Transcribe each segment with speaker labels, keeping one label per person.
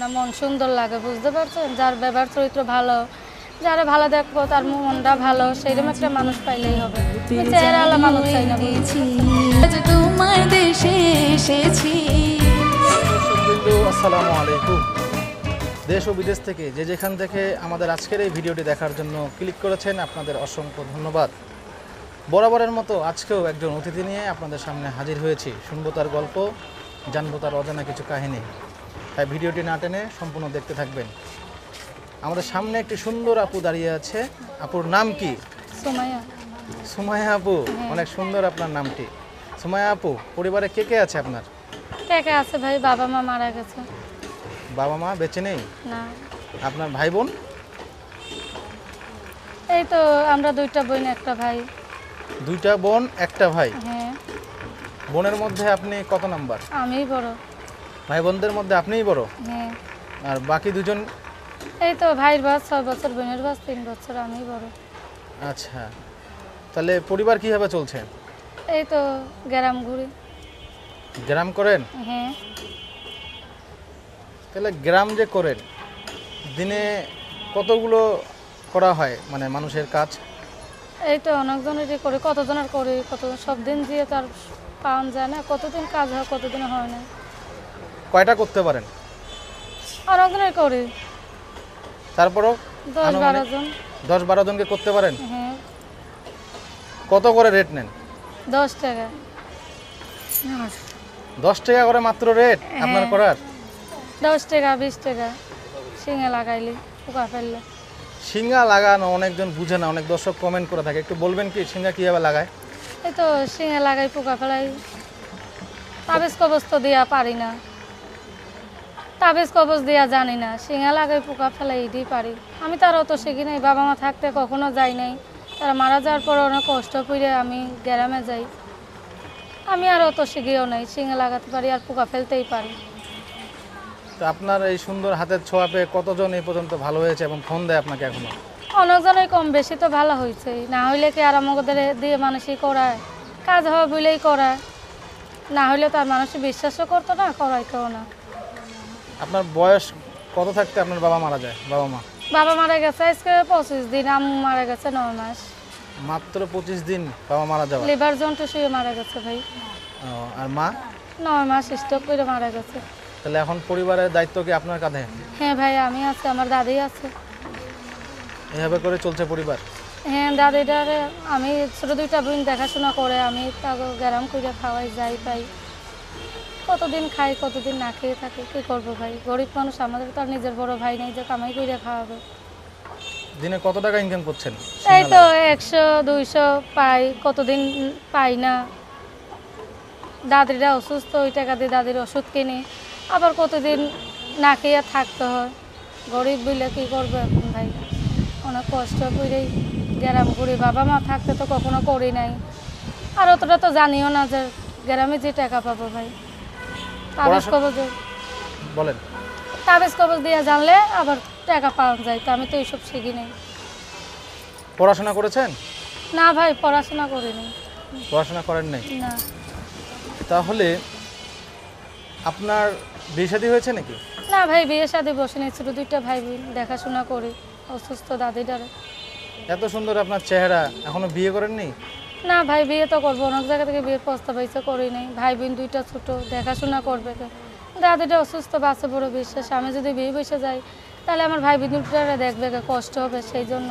Speaker 1: না মন সুন্দর লাগে বুঝতে পারছেন? যার ব্যবহার চরিত্র ভালো যারা ভালো দেখব তার মনটা ভালো সেইরকম একটা মানুষ পাইলেই হবে। চেহারাওয়ালা মানুষ চাই না
Speaker 2: তোমার দেশে এসেছি।
Speaker 3: আসসালামু আলাইকুম। দেশ ও বিদেশ থেকে যে যেখান থেকে আমাদের আজকের এই ভিডিওটি দেখার জন্য ক্লিক করেছেন আপনাদের অসংখ্য ধন্যবাদ। বরাবরের মতো আজকেও একজন অতিথি নিয়ে আপনাদের সামনে হাজির হয়েছি। শুনব তার গল্প জানব তার অজানা কিছু কাহিনী। তাই ভিডিওটি না টেনে সম্পূর্ণ দেখতে থাকবেন। আমাদের সামনে একটি সুন্দর আপু দাঁড়িয়ে আছে। আপুর নাম কি?
Speaker 1: সুমাইয়া।
Speaker 3: সুমায়া আপু অনেক সুন্দর আপনার নামটি। সুমায়া আপু পরিবারে কে কে আছে আপনার?
Speaker 1: কে কে আছে ভাই? বাবা মা মারা গেছে।
Speaker 3: বাবা মা বেঁচে নেই?
Speaker 1: না।
Speaker 3: আপনার ভাই বোন?
Speaker 1: এই তো আমরা দুইটা বোন একটা ভাই।
Speaker 3: দুইটা বোন একটা ভাই।
Speaker 1: হ্যাঁ।
Speaker 3: বোনের মধ্যে আপনি কত নাম্বার?
Speaker 1: আমিই বড়।
Speaker 3: ভাই বোনদের মধ্যে আপনিই বড়?
Speaker 1: হ্যাঁ।
Speaker 3: আর বাকি দুজন?
Speaker 1: এই তো ভাইয়ের বাস ছয় বছর বোনের বাস তিন বছর আমি বড়।
Speaker 3: আচ্ছা। তাহলে পরিবার কীভাবে চলছে?
Speaker 1: এই তো গ্রাম ঘুরি।
Speaker 3: গ্রাম করেন?
Speaker 1: হ্যাঁ।
Speaker 3: তাহলে গ্রাম যে করেন দিনে কতগুলো করা হয় মানে মানুষের কাজ?
Speaker 1: এই তো অনেকজনেরই করি কতজনের করে কত সব দিন দিয়ে তার পাওয়া যায় না কতদিন কাজ হয় কতদিন হয় না।
Speaker 3: কয়টা করতে পারেন?
Speaker 1: অনেকজনের করি।
Speaker 3: তারপরও
Speaker 1: দশ? বারো জন।
Speaker 3: দশ বারো জনকে করতে পারেন?
Speaker 1: হ্যাঁ।
Speaker 3: কত করে রেট নেন?
Speaker 1: দশ টাকা।
Speaker 3: দশ টাকা করে মাত্র রেট আপনার
Speaker 1: হ্যাঁ।
Speaker 3: করার?
Speaker 1: দশ টাকা বিশ টাকা। শিঙে লাগাইলে পোকা ফেললে।
Speaker 3: সিঙ্গা লাগানো অনেকজন বুঝে না অনেক দর্শক কমেন্ট করে থাকে। একটু বলবেন কি সিঙ্গা কীভাবে লাগায়?
Speaker 1: এই তো শিঙে লাগাই পোকা ফেলাই। তাবিজ কবজ তো দিয়া পারি না। তাবিজ কবজ দিয়া জানি না শিঙে লাগাই পোকা ফেলাই এটাই পারি আমি তার অত শিখি নাই বাবা মা থাকতে কখনো যাই নাই। তারা মারা যাওয়ার পর অনেক কষ্ট করে আমি গ্রামে যাই। আমি আর অত শিখিও নাই শিঙে লাগাতে পারি আর পোকা ফেলতেই পারি।
Speaker 3: তো আপনার এই সুন্দর হাতের ছোঁয়া পেয়ে কতজন এই পর্যন্ত ভালো হয়েছে এবং ফোন দেয় আপনাকে এখনও?
Speaker 1: অনেকজনের কম বেশি তো ভালো হয়েছে না হইলে কি আর আমাদের দিয়ে মানুষই করায়? কাজ হবে বলেই করায়। না হইলে তো আর মানুষ বিশ্বাসও করতো না করাইতেও না।
Speaker 3: আপনার বয়স কত থাকতে আপনার বাবা মারা যায়? বাবা মা?
Speaker 1: বাবা মারা গেছে আজকে পঁচিশ দিন আম্মু মারা গেছে নয় মাস।
Speaker 3: মাত্র পঁচিশ দিন বাবা মারা যাওয়া
Speaker 1: লিভার জন্টু শুয়ে মারা গেছে ভাই।
Speaker 3: আর মা?
Speaker 1: নয় মাস স্টক করে মারা গেছে।
Speaker 3: তাহলে এখন পরিবারের দায়িত্ব কি আপনার কাঁধে?
Speaker 1: হ্যাঁ ভাই আমি আছি আমার দাদি আছে।
Speaker 3: এভাবে করে চলছে পরিবার?
Speaker 1: হ্যাঁ দাদিটারে আমি ছোট দুইটা বোন দেখাশোনা করে আমি তাকে গ্যারাম করে খাওয়াই যাই পাই। কতদিন খাই কতদিন না খেয়ে থাকে কি করব ভাই? গরিব মানুষ আমাদের তো আর নিজের বড় ভাই নেই যে কামাই করে খাওয়াবে।
Speaker 3: দিনে কত টাকা ইনকাম করছেন?
Speaker 1: এই তো একশো দুইশো পাই কতদিন পাই না। দাদিরা অসুস্থ ওই টাকা দিয়ে দাদির ওষুধ কিনি। আবার কতদিন না খেয়ে থাকতে হয়। গরিব বলে কী করব এখন ভাই? অনেক কষ্ট করেই গ্রাম করি বাবা মা থাকতে তো কখনো করি নাই। আর অতটা তো জানিও না যে গ্রামে যে টাকা পাবো ভাই। তাবিজ কবজ।
Speaker 3: বলেন।
Speaker 1: তাবিজ কবজ দিয়ে জানলে আবার টাকা পাওয়া যায় তো আমি তো এইসব শিখি নাই।
Speaker 3: পড়াশোনা করেছেন?
Speaker 1: না ভাই পড়াশোনা করিনি।
Speaker 3: পড়াশোনা করেন নাই?
Speaker 1: না।
Speaker 3: তাহলে আপনার বিয়ে শাদী হয়েছে নাকি?
Speaker 1: না ভাই বিয়ে শাদি বসে নেই ছোটো দুইটা ভাই বোন দেখাশোনা করি অসুস্থ দাদিটারে।
Speaker 3: এত সুন্দর আপনার চেহারা এখনও বিয়ে করেননি?
Speaker 1: না ভাই বিয়ে তো করব অনেক জায়গা থেকে বিয়ের প্রস্তাব হয়েছে করি নাই। ভাই বোন দুইটা ছোট দেখাশোনা করবে দাদিটা অসুস্থ বাসে বড় বিশ্বাস আমি যদি বিয়ে বসে যাই তাহলে আমার ভাই বোন দুটারে দেখবে কষ্ট হবে সেই জন্য।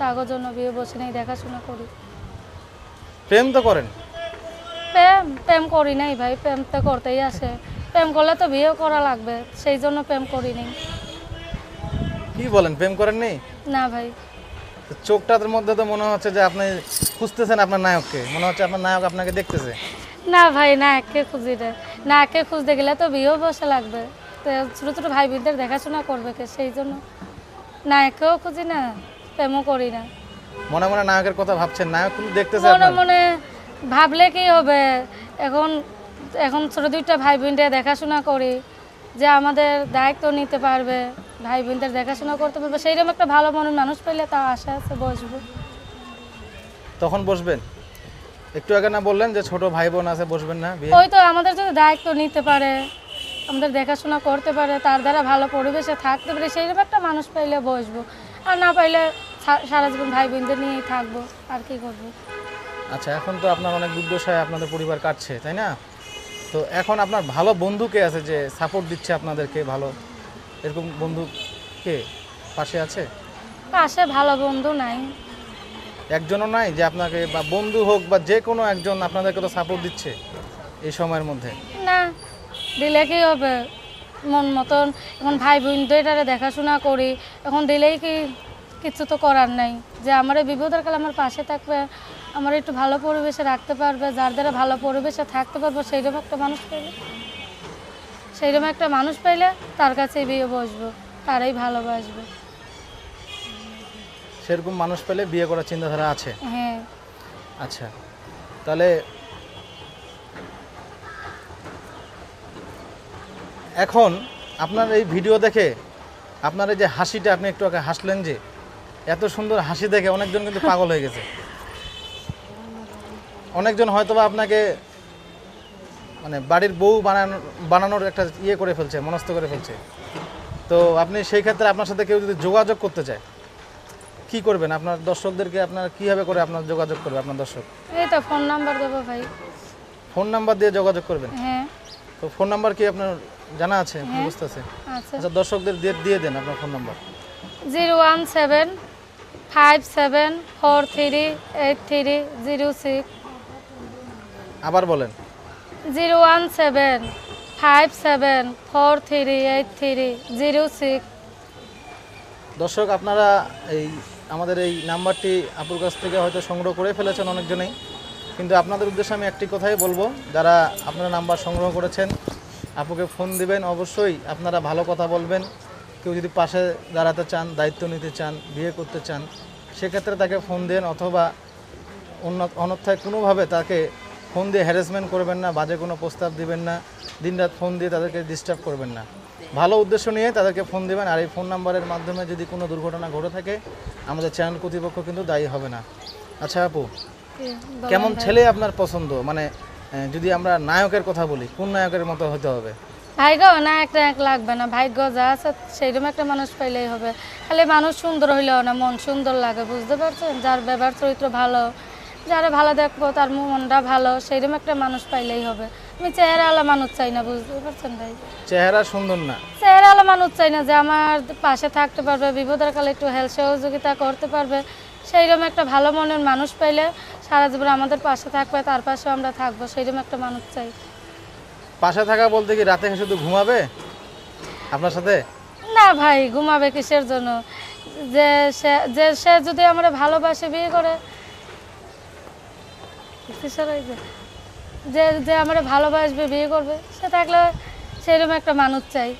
Speaker 1: তাগর জন্য বিয়ে বসে নেই দেখাশোনা করি।
Speaker 3: প্রেম তো করেন?
Speaker 1: প্রেম প্রেম করি নাই ভাই। প্রেম তো করতেই আসে। প্রেম করলে তো বিয়ে করা লাগবে। সেই জন্য প্রেম করি নাই।
Speaker 3: কি বলেন প্রেম করেন নেই
Speaker 1: না ভাই।
Speaker 3: চোখটার মধ্যে তো মনে হচ্ছে যে আপনি খুঁজতেছেন আপনার নায়ককে। মনে হচ্ছে আপনার নায়ক আপনাকে দেখতেছে।
Speaker 1: না ভাই নায়ককে খুঁজি না একে খুঁজতে গেলে তো বিয়েও বসে লাগবে। তো ছোটো ছোটো ভাই বোনদের দেখাশোনা করবে কে? সেই জন্য নায়ককেও খুঁজি না প্রেমও করি না।
Speaker 3: মনে মনে নায়কের কথা ভাবছেন? নায়ক কিন্তু দেখতেছে
Speaker 1: মনে মনে ভাবলে কি হবে? এখন এখন ছোটো দুইটা ভাই বোনদের দেখাশোনা করি। যে আমাদের দায়িত্ব নিতে পারবে ভাই বোনদের দেখাশোনা করতে পারবে সেইরকম একটা ভালো মনের মানুষ পেলে তা আশা আছে বসবো।
Speaker 3: তখন বসবেন? একটু আগে না বললেন যে ছোট ভাই বোন আছে বসবেন না বিয়ে?
Speaker 1: ওই তো আমাদের যদি দায়িত্ব নিতে পারে আমাদের দেখাশোনা করতে পারে তার দ্বারা ভালো পরিবেশে থাকতে পারে সেইরকম একটা মানুষ পাইলে বসবো। আর না পাইলে সা- সারা জীবন ভাই বোনদের নিয়েই থাকব আর কি করব?
Speaker 3: আচ্ছা এখন তো আপনার অনেক দুর্দশায় আপনাদের পরিবার কাটছে তাই না? তো এখন আপনার ভালো বন্ধু কে আছে যে সাপোর্ট দিচ্ছে আপনাদেরকে ভালো? এরকম বন্ধু কে পাশে আছে?
Speaker 1: পাশে ভালো বন্ধু নাই।
Speaker 3: একজনও নাই যে আপনাকে বা বন্ধু হোক বা যে কোনো একজন আপনাদেরকে তো সাপোর্ট দিচ্ছে এই সময়ের মধ্যে?
Speaker 1: না দিলে কি হবে? মন মতন এখন ভাই বোন দুইটারে দেখাশোনা করি এখন দিলেই কি কিছু তো করার নাই। যে আমার এই বিপদের কালে আমার পাশে থাকবে আমার একটু ভালো পরিবেশে রাখতে পারবে যার দ্বারা ভালো পরিবেশে থাকতে পারব সেইরকম একটা মানুষ পাইলে সেইরকম একটা মানুষ পাইলে তার কাছে বিয়ে বসবো তারাই ভালোবাসবে।
Speaker 3: সেরকম মানুষ পেলে বিয়ে করার চিন্তাধারা আছে?
Speaker 1: হ্যাঁ।
Speaker 3: আচ্ছা তাহলে এখন আপনার এই ভিডিও দেখে আপনার এই যে হাসিটা আপনি একটু আগে হাসলেন যে এত সুন্দর হাসি দেখে অনেকজন কিন্তু পাগল হয়ে গেছে। অনেকজন হয়তোবা আপনাকে মানে বাড়ির বউ বানানো বানানোর একটা ইয়ে করে ফেলছে মনস্থ করে ফেলছে। তো আপনি সেই ক্ষেত্রে আপনার সাথে কেউ যদি যোগাযোগ করতে চায় কি করবেন? আপনার দর্শকদেরকে আপনার কীভাবে করে আপনার যোগাযোগ করবে আপনার দর্শক?
Speaker 1: এই তো ফোন নাম্বার দেবো ভাই।
Speaker 3: ফোন নাম্বার দিয়ে যোগাযোগ করবেন?
Speaker 1: হ্যাঁ।
Speaker 3: তো ফোন নাম্বার কি আপনার জানা আছে? আপনি বুঝতে আছে
Speaker 1: আচ্ছা।
Speaker 3: আচ্ছা দর্শকদের দিয়ে দিয়ে দেন আপনার phone number.
Speaker 1: Zero one seven five seven four three eight three zero six
Speaker 3: আবার বলেন।
Speaker 1: Zero one seven five seven four three eight three zero six
Speaker 3: দর্শক আপনারা এই আমাদের এই নাম্বারটি আপুর কাছ থেকে হয়তো সংগ্রহ করে ফেলেছেন অনেকজনেই। কিন্তু আপনাদের উদ্দেশ্যে আমি একটি কথাই বলব যারা আপনারা নাম্বার সংগ্রহ করেছেন আপুকে ফোন দিবেন অবশ্যই আপনারা ভালো কথা বলবেন। কেউ যদি পাশে দাঁড়াতে চান দায়িত্ব নিতে চান বিয়ে করতে চান সেক্ষেত্রে তাকে ফোন দেন অথবা অন্য অন্যথায় কোনোভাবে তাকে ফোন দিয়ে হ্যারাসমেন্ট করবেন না বাজে কোনো প্রস্তাব দিবেন না দিনরাত ফোন দিয়ে তাদেরকে ডিস্টার্ব করবেন না। ভালো উদ্দেশ্য নিয়ে তাদেরকে ফোন দিবেন আর এই ফোন নাম্বারের মাধ্যমে যদি কোনো দুর্ঘটনা ঘটে থাকে আমাদের চ্যানেল কর্তৃপক্ষ কিন্তু দায়ী হবে না। আচ্ছা আপু কেমন ছেলে আপনার পছন্দ? মানে যদি আমরা নায়কের কথা বলি কোন নায়কের মতো হতে হবে?
Speaker 1: ভাগ্য না একটা এক লাগবে না। ভাগ্য যা আছে সেইরকম একটা মানুষ পাইলেই হবে। খালি মানুষ সুন্দর হইলেও না মন সুন্দর লাগে বুঝতে পারছেন? যার ব্যবহার চরিত্র ভালো যারা ভালো দেখব তার মনটা ভালো সেইরকম একটা মানুষ পাইলেই হবে। আমি চেহারাওয়ালা মানুষ চাই না বুঝতে পারছেন ভাই?
Speaker 3: চেহারা সুন্দর না।
Speaker 1: চেহারাওয়ালা মানুষ চাই না যে আমার পাশে থাকতে পারবে বিপদের কালে একটু হেল্প সহযোগিতা করতে পারবে। সেইরকম একটা ভালো মনের মানুষ পাইলে সারা জীবন আমাদের পাশে থাকবে তার পাশেও আমরা থাকব সেইরকম একটা মানুষ চাই।
Speaker 3: পাশে থাকা বলতে কি রাতে শুধু ঘুমাবে? আপনার সাথে?
Speaker 1: না ভাই ঘুমাবে কিসের জন্য? যে সে যে সে যদি আমরা ভালোবাসে বিয়ে করে যে? যে যে আমরা ভালোবাসবে বিয়ে করবে সে থাকলে সেরকম একটা মানুষ চাই।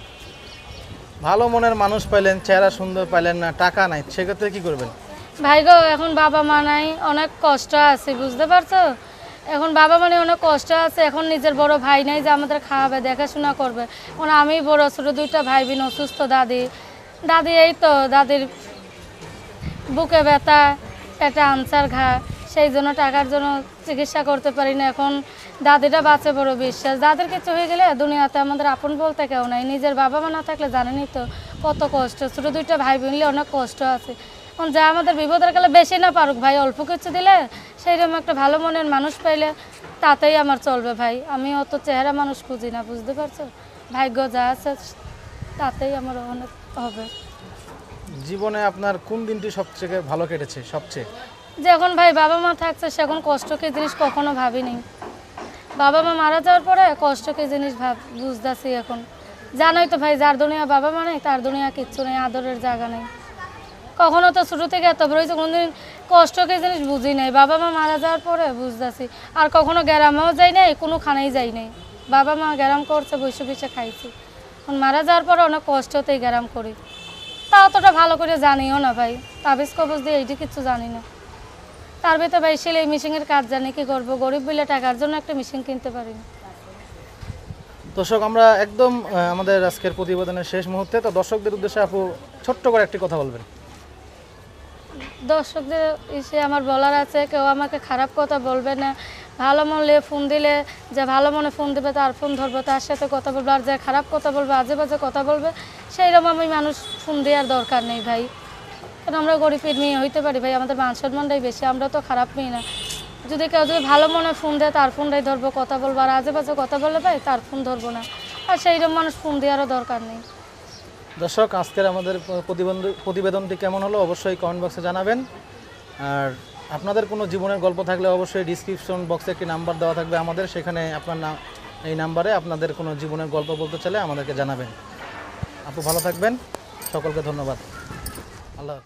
Speaker 3: ভালো মনের মানুষ পাইলেন চেহারা সুন্দর পাইলেন না টাকা নাই সেক্ষেত্রে কি করবেন?
Speaker 1: ভাই গো এখন বাবা মা নাই অনেক কষ্ট আছে বুঝতে পারছ? এখন বাবা মানে অনেক কষ্ট আছে, এখন নিজের বড় ভাই নাই যে আমাদের খাওয়াবে, দেখাশোনা করবে। এখন আমি বড়, ছোটো দুইটা ভাই বোন, অসুস্থ দাদি। দাদি এই তো, দাদির বুকে ব্যথা একটা আনসার ঘা, সেই জন্য টাকার জন্য চিকিৎসা করতে পারি না। এখন দাদিটা বাঁচে বড় বিশ্বাস। দাদির কিছু হয়ে গেলে দুনিয়াতে আমাদের আপন বলতে কেউ নাই। নিজের বাবা মা না থাকলে জানেনই তো কত কষ্ট। ছোটো দুইটা ভাই বোনলে অনেক কষ্ট আছে। যা আমাদের বিপদের কালে বেশি না পারুক ভাই অল্প কিছু দিলে সেইরকম একটা ভালো মনের মানুষ পাইলে তাতেই আমার চলবে ভাই। আমি অত চেহারা মানুষ খুঁজি না বুঝতে পারছ? ভাগ্য যা আছে তাতেই আমার অনেক হবে।
Speaker 3: জীবনে আপনার কোন দিনটি সবচেয়ে ভালো কেটেছে সবচেয়ে?
Speaker 1: যখন ভাই বাবা মা থাকছে সেখন কষ্ট কি জিনিস কখনো ভাবিনি। বাবা মা মারা যাওয়ার পরে কষ্টকে জিনিস ভাব বুঝতেছি এখন। জানোই তো ভাই যার দুনিয়া বাবা মা নেই তার দুনিয়া কিচ্ছু নেই আদরের জায়গা নেই। কখনো তো শুরু থেকে এত বড় হয়েছে, কোনোদিন কষ্ট কি জিনিস বুঝি নাই। বাবা মা মারা যাওয়ার পরে বুঝতেছি। আর কখনো গ্রামেও যাই নাই কোনো খানেই যাই নাই। বাবা মা গ্রাম করছে, বসে বসে খাইছি। এখন মারা যাওয়ার পরে অনেক কষ্টতেই গ্রাম করি। তা অতটা ভালো করে জানিও না ভাই। তাবিজ কবজ দিয়ে এইটি কিছু জানি না। তার ভিতরে ভাই সেলাই মেশিনের কাজ জানি কি করব। গরিব বলে টাকার জন্য একটা মেশিন কিনতে পারি না।
Speaker 3: দর্শক, আমরা একদম আমাদের আজকের প্রতিবেদনের শেষ মুহূর্তে, তো দর্শকদের উদ্দেশ্যে আপু ছোট্ট করে একটি কথা বলবেন।
Speaker 1: দর্শকদের এসে আমার বলার আছে, কেউ আমাকে খারাপ কথা বলবে না। ভালো মনে ফোন দিলে, যে ভালো মনে ফোন দেবে, তার ফোন ধরবো, তার সাথে কথা বলব, আর যে খারাপ কথা বলবে, আজে বাজে কথা বলবে, সেইরকম আমি মানুষ ফোন দেওয়ার দরকার নেই ভাই। কারণ আমরা গরিবের মেয়ে হইতে পারি ভাই? আমাদের মান সম্মানটাই বেশি, আমরা তো খারাপ মেয়ে না। যদি কেউ যদি ভালো মনে ফোন দেয়, তার ফোনটাই ধরবো, কথা বলব, আর আজে বাজে কথা বললে ভাই, তার ফোন ধরবো না। আর সেইরকম মানুষ ফোন দেওয়ারও দরকার নেই।
Speaker 3: দর্শক, আজকের আমাদের প্রতিবেদনটি কেমন হলো অবশ্যই কমেন্ট বক্সে জানাবেন। আর আপনাদের কোনো জীবনের গল্প থাকলে অবশ্যই ডিসক্রিপশন বক্সে একটি নাম্বার দেওয়া থাকবে আমাদের। সেখানে আপনার এই নাম্বারে আপনাদের কোনো জীবনের গল্প বলতে চাইলে আমাদেরকে জানাবেন। আপু, ভালো থাকবেন। সকলকে ধন্যবাদ। আল্লাহ হাফেজ।